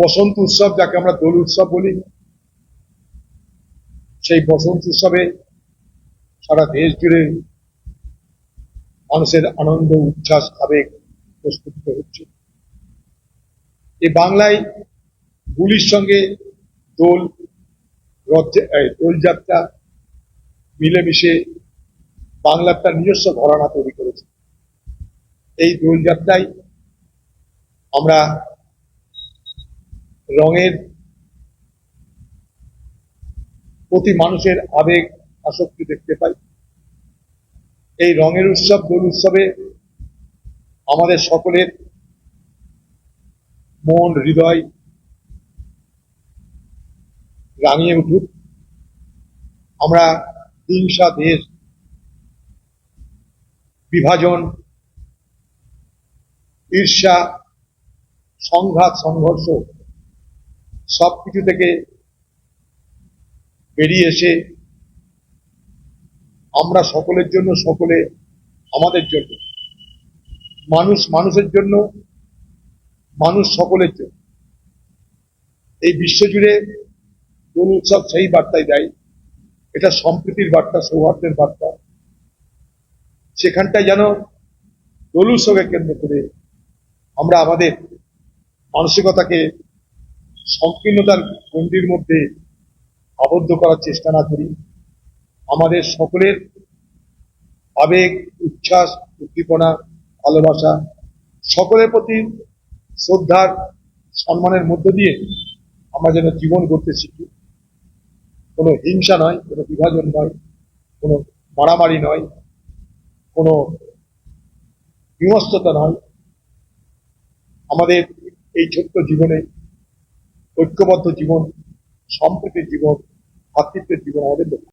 বসন্ত উৎসব, যাকে আমরা দোল উৎসব বলি, সেই বসন্ত উৎসবে সারা দেশ জুড়ে মানুষের আনন্দ, উচ্ছ্বাস, আবেগ প্রস্ফুটিত হচ্ছে। এই বাংলায় গুলির সঙ্গে দোল, রথ দোলযাত্রা মিলেমিশে বাংলার তার নিজস্ব ঘরানা তৈরি করেছে। এই দোলযাত্রায় আমরা রঙের প্রতি মানুষের আবেগ, আসক্তি দেখতে পাই। এই রঙের উৎসব, দোল উৎসবে আমাদের সকলের মন, হৃদয় রাঙিয়ে উঠুক। আমরা হিংসা, দেশ, বিভাজন, ঈর্ষা, সংঘাত, সংঘর্ষ সবকিছু থেকে বেরিয়ে এসে আমরা সকলের জন্য, সকলে আমাদের জন্য, মানুষ মানুষের জন্য, মানুষ সকলের জন্য। এই বিশ্বজুড়ে দোল উৎসব সেই বার্তাই দেয়। এটা সম্প্রীতির বার্তা, সৌহার্দ্যের বার্তা। সেখানটায় যেন দোল উৎসবকে কেন্দ্র করে আমরা আমাদের মানসিকতাকে সংকীর্ণতার গণ্ডির মধ্যে আবদ্ধ করার চেষ্টা না করি। আমাদের সকলের আবেগ, উচ্ছ্বাস, উদ্দীপনা, ভালোবাসা সকলের প্রতি শ্রদ্ধার সম্মানের মধ্য দিয়ে আমরা যেন জীবন করতে শিখি। কোনো হিংসা নয়, কোনো বিভাজন নয়, কোনো মারামারি নয়, কোনো বিমস্ততা নয়। আমাদের এই ছোট্ট জীবনে ঐক্যবদ্ধ জীবন সম্প্রীতির জীবন ভাতৃত্বের জীবন আমাদের লক্ষ্য।